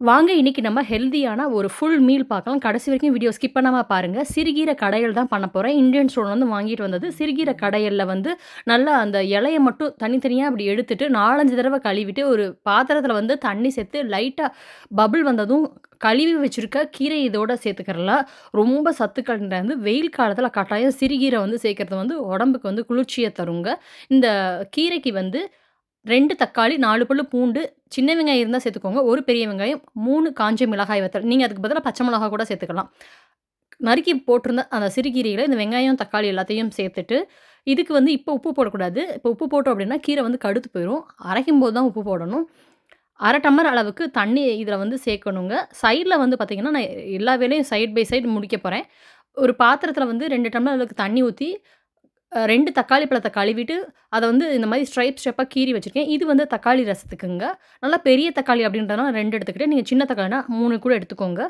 வாங்க இன்னைக்கு நம்ம ஹெல்தியான ஒரு ஃபுல் மீல் பார்க்கலாம். கடைசி வரைக்கும் வீடியோ ஸ்கிப் பண்ணாமல் பாருங்கள் சிறுகீரை கடையில் தான் பண்ண போகிறேன் இந்தியன் ஸ்டோன் வந்து வாங்கிட்டு வந்தது. சிறுகீரை கடையில் வந்து நல்லா அந்த இலையை மட்டும் தனித்தனியாக அப்படி எடுத்துட்டு நாலஞ்சு தடவை கழுவிட்டு ஒரு பாத்திரத்தில் வந்து தண்ணி சேர்த்து லைட்டாக பபுள் வந்ததும் கழுவி வச்சுருக்க கீரை இதோட சேர்த்துக்கிறலாம். ரொம்ப சத்துக்கள் வந்து வெயில் காலத்தில் கட்டாயம் சிறுகீரை வந்து சேர்க்குறது வந்து உடம்புக்கு வந்து குளிர்ச்சியை தருங்க. இந்த கீரைக்கு வந்து ரெண்டு தக்காளி, நாலு பல்லு பூண்டு, சின்ன வெங்காயம் இருந்தால் சேர்த்துக்கோங்க. ஒரு பெரிய வெங்காயம், மூணு காஞ்ச மிளகாய் வத்தல். நீங்கள் அதுக்கு பதிலாக பச்சை மிளகா கூட சேர்த்துக்கலாம். நறுக்கி போட்டிருந்த அந்த சிறுகீரையில இந்த வெங்காயம், தக்காளி எல்லாத்தையும் சேர்த்துட்டு, இதுக்கு வந்து இப்போ உப்பு போடக்கூடாது. இப்போ உப்பு போட்டோம் அப்படின்னா கீரை வந்து கடுத்து அரைக்கும் போது தான் உப்பு போடணும். 1/2 டம்ளர் அளவுக்கு தண்ணி இதில் வந்து சேர்க்கணுங்க. சைடில் வந்து பார்த்திங்கன்னா நான் எல்லா வேலையும் சைட் பை சைடு முடிக்க போகிறேன் ஒரு பாத்திரத்தில் வந்து ரெண்டு டம்ளர் அளவுக்கு தண்ணி ஊற்றி ரெண்டு தக்காளி பழத்தை கழுவிட்டு, அதை வந்து இந்த மாதிரி ஸ்ட்ரைப் ஸ்டெப்பாக கீறி வச்சுருக்கேன் இது வந்து தக்காளி ரசத்துக்குங்க. நல்லா பெரிய தக்காளி அப்படின்றதுனால 2 எடுத்துக்கிட்டேன். நீங்கள் சின்ன தக்காளினா மூணு கூட எடுத்துக்கோங்க.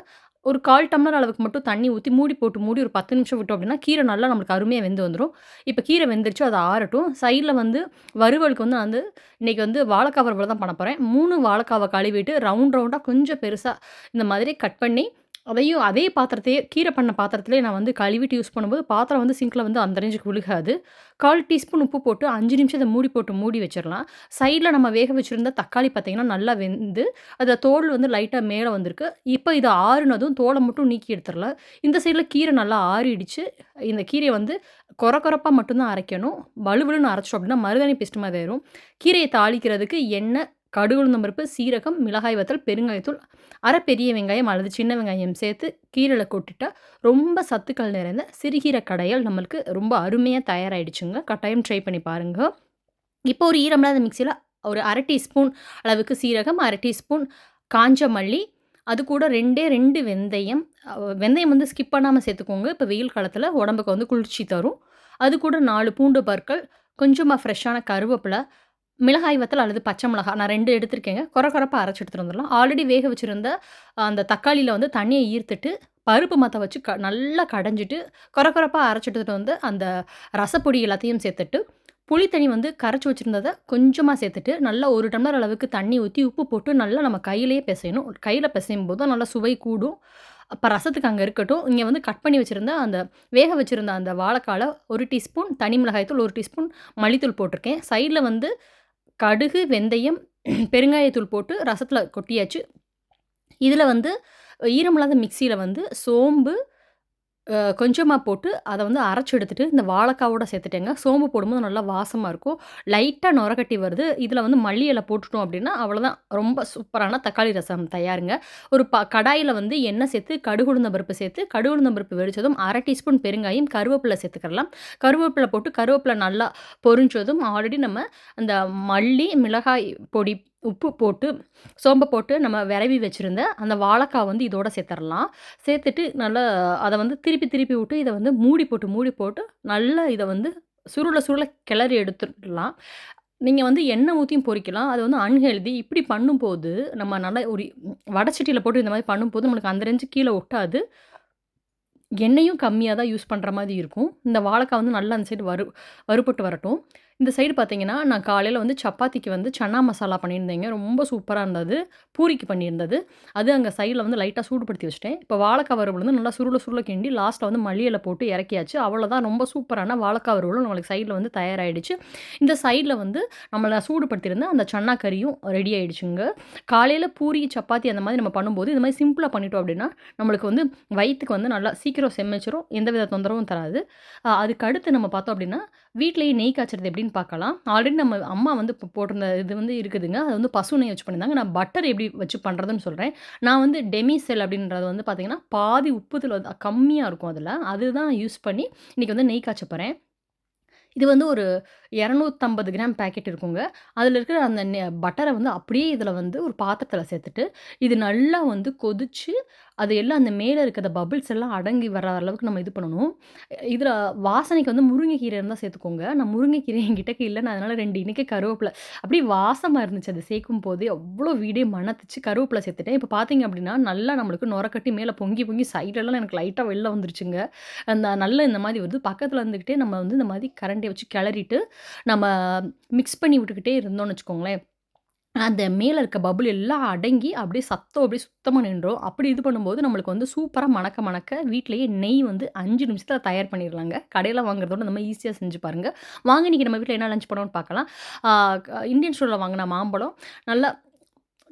ஒரு 1/4 டம்ளர் அளவுக்கு மட்டும் தண்ணி ஊற்றி மூடி போட்டு மூடி ஒரு 10 நிமிஷம் விட்டோம் அப்படின்னா, கீரை நல்லா நம்மளுக்கு அருமையாக வெந்து வந்துடும் இப்போ கீரை வெந்துருச்சு. அது ஆறட்டும். சைடில் வந்து வறுவலுக்கு வந்து நான் வந்து இன்றைக்கி வந்து வாழைக்கா வறுவல் தான் பண்ண போகிறேன் மூணு வாழைக்காவை கழுவிட்டு ரவுண்ட் ரவுண்டாக கொஞ்சம் பெருசாக இந்த மாதிரி கட் பண்ணி, அதையும் அதே பாத்திரத்தையே கீரை பண்ண பாத்திரத்திலேயே நான் வந்து கழுவிட்டு யூஸ் பண்ணும்போது, பாத்திரம் வந்து சிங்கில் வந்து அந்த ரேஞ்சுக்கு விழுகாது. 1/4 டீஸ்பூன் உப்பு போட்டு அஞ்சு நிமிஷம் இதை மூடி போட்டு மூடி வச்சிடலாம் சைடில் நம்ம வேக வச்சுருந்தா தக்காளி பார்த்திங்கன்னா நல்லா வெந்து, அதில் தோல் வந்து லைட்டாக மேலே வந்திருக்கு. இப்போ இது ஆறுனதும் தோலை மட்டும் நீக்கி எடுத்துடலாம் இந்த சைடில் கீரை நல்லா ஆறிடுச்சு. இந்த கீரையை வந்து கொர கொரப்பா மட்டும்தான் அரைக்கணும். வலுவலுன்னு அரைச்சோம் அப்படின்னா, மருதாணி பேஸ்ட் மாதிரி ஆயிரும். கீரையை தாளிக்கிறதுக்கு எண்ணெய், கடுகு, உளுந்தம் பருப்பு, சீரகம், மிளகாய் வத்தல், பெருங்காயத்தூள், அரை பெரிய வெங்காயம் அல்லது சின்ன வெங்காயம் சேர்த்து கீரையில கொட்டிட்டா, ரொம்ப சத்துக்கள் நிறைந்த சிறுகீரை கடையல் நம்மளுக்கு ரொம்ப அருமையாக தயாராகிடுச்சுங்க கட்டாயம் ட்ரை பண்ணி பாருங்க. இப்போ ஒரு ஈரமில்லாத மிக்சியில் ஒரு அரை டீஸ்பூன் அளவுக்கு சீரகம், அரை டீஸ்பூன் காஞ்ச மல்லி, அது கூட 2டே 2 வெந்தயம். வெந்தயம் வந்து ஸ்கிப் பண்ணாமல் சேர்த்துக்கோங்க. இப்போ வெயில் காலத்தில் உடம்புக்கு வந்து குளிர்ச்சி தரும். அது கூட நாலு பூண்டு பற்கள், கொஞ்சமாக ஃப்ரெஷ்ஷான கருவேப்பிலை மிளகாய் வத்தல் அல்லது பச்சை மிளகா நான் ரெண்டு எடுத்திருக்கேங்க. கொர கொரப்பா அரைச்சி எடுத்துகிட்டு வந்துடலாம் ஆல்ரெடி வேக வச்சுருந்த அந்த தக்காளியில் வந்து தண்ணியை ஈர்த்துட்டு, பருப்பு மற்ற வச்சு க நல்லா கடைஞ்சிட்டு, கொர குறைப்பாக அரைச்சி எடுத்துகிட்டு வந்து அந்த ரசப்பொடி எல்லாத்தையும் சேர்த்துட்டு, புளி தண்ணி வந்து கரைச்சி வச்சுருந்ததை கொஞ்சமாக சேர்த்துட்டு, நல்லா ஒரு டம்ளர் அளவுக்கு தண்ணி ஊற்றி உப்பு போட்டு நல்லா நம்ம கையிலேயே பிசையணும் கையில் பிசையும் போது நல்லா சுவை கூடும். அப்போ ரசத்துக்கு அங்கே இருக்கட்டும். இங்கே வந்து கட் பண்ணி வச்சுருந்த அந்த வேக வச்சுருந்த அந்த வாழைக்கால ஒரு டீஸ்பூன் தனி மிளகாய் தூள், 1 டீஸ்பூன் மல்லித்தூள் போட்டிருக்கேன். சைடில் வந்து கடுகு, வெந்தயம், பெருங்காயத்தூள் போட்டு ரசத்தில் கொட்டியாச்சு. இதில் வந்து ஈரமில்லாத மிக்சியில் வந்து சோம்பு கொஞ்சமாக போட்டு, அதை வந்து அரைச்சி எடுத்துட்டு, இந்த வாழைக்காவோட சேர்த்துட்டேங்க. சோம்பு போடும்போது நல்லா வாசமாக இருக்கும். லைட்டாக நுரக்கட்டி வருது. இதில் வந்து மல்லி இலை போட்டுட்டோம் அப்படின்னா, அவ்வளோதான். ரொம்ப சூப்பரான தக்காளி ரசம் தயாருங்க. ஒரு ப கடாயில் வந்து எண்ணெய் சேர்த்து, கடுகு, பருப்பு சேர்த்து, கடுகுழுந்த பருப்பு வெடித்ததும் அரை டீஸ்பூன் பெருங்காயம், கருவேப்பிலை சேர்த்துக்கலாம் கருவேப்பிலை போட்டு கருவேப்பிலை நல்லா பொரிஞ்சதும், ஆல்ரெடி நம்ம அந்த மல்லி, மிளகாய் பொடி, உப்பு போட்டு, சோம்பை போட்டு நம்ம விரவி வச்சுருந்த அந்த வாழைக்கா வந்து இதோட சேர்த்துடலாம் சேர்த்துட்டு நல்லா அதை வந்து திருப்பி திருப்பி விட்டு, இதை வந்து மூடி போட்டு மூடி போட்டு, நல்லா இதை வந்து சுருளை சுருள கிளறி எடுத்துடலாம். நீங்கள் வந்து எண்ணெய் ஊற்றியும் பொறிக்கலாம் அது வந்து அன்ஹெல்தி. இப்படி பண்ணும்போது, நம்ம நல்லா ஒரு வடச்சட்டியில் போட்டு இந்த மாதிரி பண்ணும்போது, நம்மளுக்கு அந்த ரெஞ்சு கீழே ஒட்டாது. எண்ணெயும் கம்மியாக தான் யூஸ் பண்ணுற மாதிரி இருக்கும். இந்த வாழைக்கா வந்து நல்லா அந்த சைடு வறு வறுபட்டு வரட்டும். இந்த சைடு பார்த்தீங்கன்னா, நான் காலையில் வந்து சப்பாத்திக்கு வந்து சன்னா மசாலா பண்ணியிருந்தேங்க. ரொம்ப சூப்பராக இருந்தது. பூரிக்கு பண்ணியிருந்தது. அது அங்கே சைடில் வந்து லைட்டாக சூடுபடுத்தி வச்சுட்டேன். இப்போ வாழைக்காய் வறுவல் வந்து நல்லா சுருள சுருள கிண்டி லாஸ்ட்டில் வந்து மல்லியில் போட்டு இறக்கியாச்சு. அவ்வளோதான் ரொம்ப சூப்பரான வாழைக்காய் வறுவலும் நம்மளுக்கு சைடில் வந்து தயாராகிடுச்சு இந்த சைடில் வந்து நம்மளை சூடுபடுத்தியிருந்த அந்த சன்னா கறியும் ரெடி ஆகிடுச்சுங்க காலையில் பூரி, சப்பாத்தி அந்த மாதிரி நம்ம பண்ணும்போது, இது மாதிரி சிம்பிளாக பண்ணிட்டோம் அப்படின்னா, நம்மளுக்கு வந்து வயிற்றுக்கு வந்து நல்லா சீக்கிரம் செமிச்சிரும். எந்தவித தொந்தரவும் தராது. அதுக்கு அடுத்து நம்ம பார்த்தோம் அப்படின்னா, வீட்டிலேயே நெய் காய்ச்சறது எப்படின்னு பார்க்கலாம். ஆல்ரெடி நம்ம அம்மா வந்து இப்போ போட்டிருந்த இது வந்து இருக்குதுங்க. அது வந்து பசு நெய் வச்சு பண்ணியிருந்தாங்க. நான் பட்டர் எப்படி வச்சு பண்ணுறதுன்னு சொல்கிறேன் நான் வந்து டெமி செல் அப்படின்றது வந்து பார்த்திங்கன்னா பாதி உப்புதல் வந்து கம்மியாக இருக்கும் அதில் அதுதான் யூஸ் பண்ணி இன்றைக்கி வந்து நெய் காய்ச்ச போகிறேன் இது வந்து ஒரு 250 கிராம் பேக்கெட் இருக்குங்க. அதில் இருக்கிற அந்த நெ வந்து அப்படியே இதில் வந்து ஒரு பாத்திரத்தில் சேர்த்துட்டு, இது நல்லா வந்து கொதித்து அது எல்லாம் அந்த மேலே இருக்கிற பபிள்ஸ் எல்லாம் அடங்கி வர அளவுக்கு நம்ம இது பண்ணணும். இதில் வாசனைக்கு வந்து முருங்கைக்கீரை இருந்தால் சேர்த்துக்கோங்க. நான் முருங்கைக்கீரை என்கிட்டக்க இல்லை நான் அதனால் ரெண்டு இன்றைக்கி கருவேப்பில அப்படியே வாசமாக இருந்துச்சு அது சேர்க்கும்போதே. அவ்வளோ வீடே மணத்துச்சு. கருவேப்பில சேர்த்துட்டேன். இப்போ பார்த்தீங்க அப்படின்னா, நல்லா நம்மளுக்கு நுரக்கட்டி மேலே பொங்கி பொங்கி சைட்லலாம் எனக்கு லைட்டாக வெளில வந்துருச்சுங்க. அந்த நல்ல இந்த மாதிரி வருது. பக்கத்தில் இருந்துக்கிட்டே நம்ம வந்து இந்த மாதிரி கரண்டியை வச்சு கிளறிட்டு, நம்ம மிக்ஸ் பண்ணி விட்டுக்கிட்டே இருந்தோம்னு வச்சுக்கோங்களேன், அந்த மேலே இருக்க பபுள் எல்லாம் அடங்கி அப்படியே சத்தம் அப்படியே சுத்தமாக நின்றோம் அப்படி இது பண்ணும்போது நம்மளுக்கு வந்து சூப்பராக மணக்க மணக்க வீட்டிலையே நெய் வந்து அஞ்சு நிமிஷத்தில் தயார் பண்ணிடலாங்க கடையில் வாங்குறதோட நம்ம ஈஸியாக செஞ்சு பாருங்கள் வாங்க இன்னைக்கு நம்ம வீட்டில் என்ன லஞ்ச் பண்ணோம்னு பார்க்கலாம். இந்தியன் ஸ்டோரில் வாங்கின மாம்பழம், நல்லா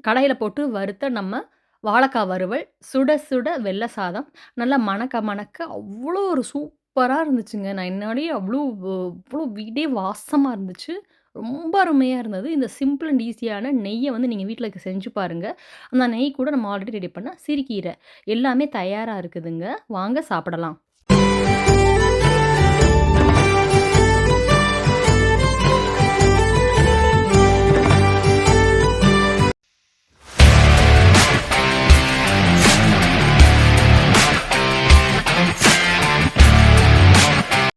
கடையில் போட்டு வறுத்த நம்ம வாழைக்கா வறுவல், சுட சுட வெள்ளை சாதம், நல்லா மணக்க மணக்க அவ்வளோ ஒரு சூப்பராக இருந்துச்சுங்க. நான் என்னோடய அவ்வளோ அவ்வளோ வீடே வாசமாக இருந்துச்சு. ரொம்ப அருமையாக இருந்தது. இந்த சிம்பிள் அண்ட் ஈஸியான நெய்யை வந்து நீங்கள் வீட்டில் செஞ்சு பாருங்கள் அந்த நெய் கூட நம்ம ஆல்ரெடி ரெடி பண்ண சிறுகீரை எல்லாமே தயாராக இருக்குதுங்க. வாங்க சாப்பிடலாம்.